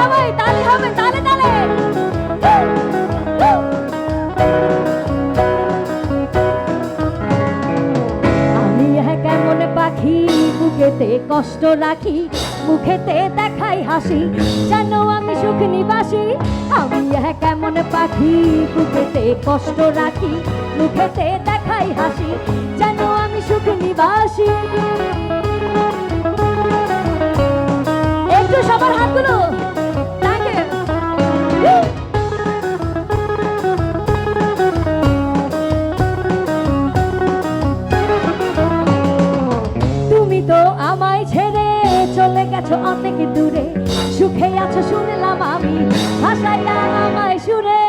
সবাই তালে হবে, তালে তালে। আমি পাখি, বুকেতে কষ্ট রাখি, মুখেতে দেখাই হাসি, যেন আমি সুখ নিবাসী। আমি কেমন পাখি, বুকেতে কষ্ট রাখি, মুখেতে দেখাই হাসি, যেন আমি সুখ নিবাসী। গেছো অনেক দূরে, সুখে আছো শুনলাম আমি ভাষাইয়া আমায় সুরে।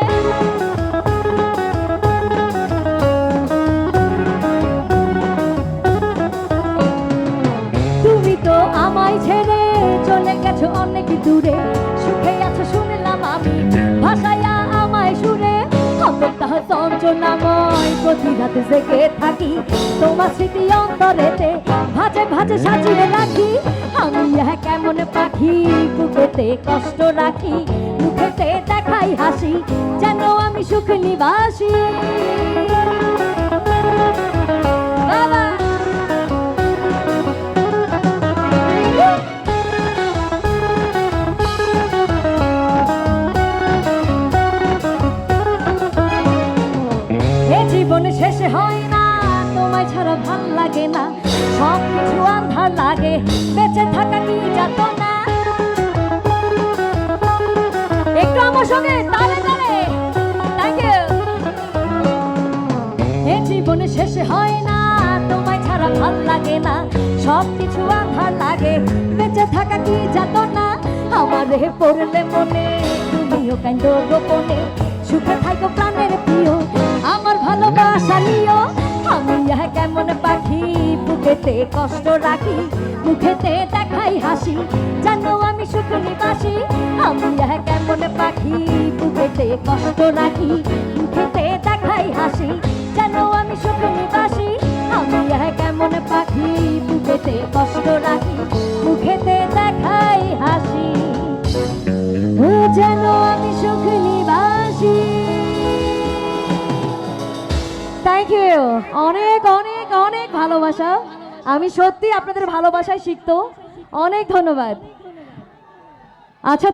তুমি তো আমায় ছেড়ে চলে গেছো অনেক দূরে, সুখে আছো শুনলাম আমি ভাষাইয়া আমায় সুরে। সপ্তাহ প্রতি রাতে জেগে থাকি, তোমার স্মৃতি অন্তরেতে ভাজে ভাজে সাজিয়ে রাখি। আমি কেমন পাখি? বুকেতে কষ্ট রাখি, মুখেতে দেখাই হাসি, যেন আমি সুখ নিবাসী। জীবন শেষে হয় না, তোমায় ছাড়া ভালো লাগে না সব কিছু আন্ধার লাগে। সঙ্গে তালে তালে। থ্যাংক ইউ এ জীবন শেষে হয় না, তোমায় ছাড়া ভালো লাগে না। সব কিছু আন্ধার লাগে, বেঁচে থাকা কি যাত না? আমারে পড়লে মনে, তুমিও কান্দ গোপনে। সুখে থাকো প্রাণের প্রিয়, আমার ভালোবাসা নিও। আমি এক কেমন পাখি, বুকেতে কষ্ট রাখি, মুখেতে দেখাই হাসি। জানো আমি সুখ নিবাসী কষ্ট রাখি মুখেতে দেখাই হাসি জানো আমি সুখ নিবাসী আমি কেমন পাখি, বুকেতে কষ্ট রাখি মুখেতে দেখাই হাসি। যেন আমি সুখ নিবাসী থ্যাংক ইউ অনেক অনেক অনেক ভালোবাসা। আমি সত্যি আপনাদের ভালোবাসায় শিখতো অনেক ধন্যবাদ। আচ্ছা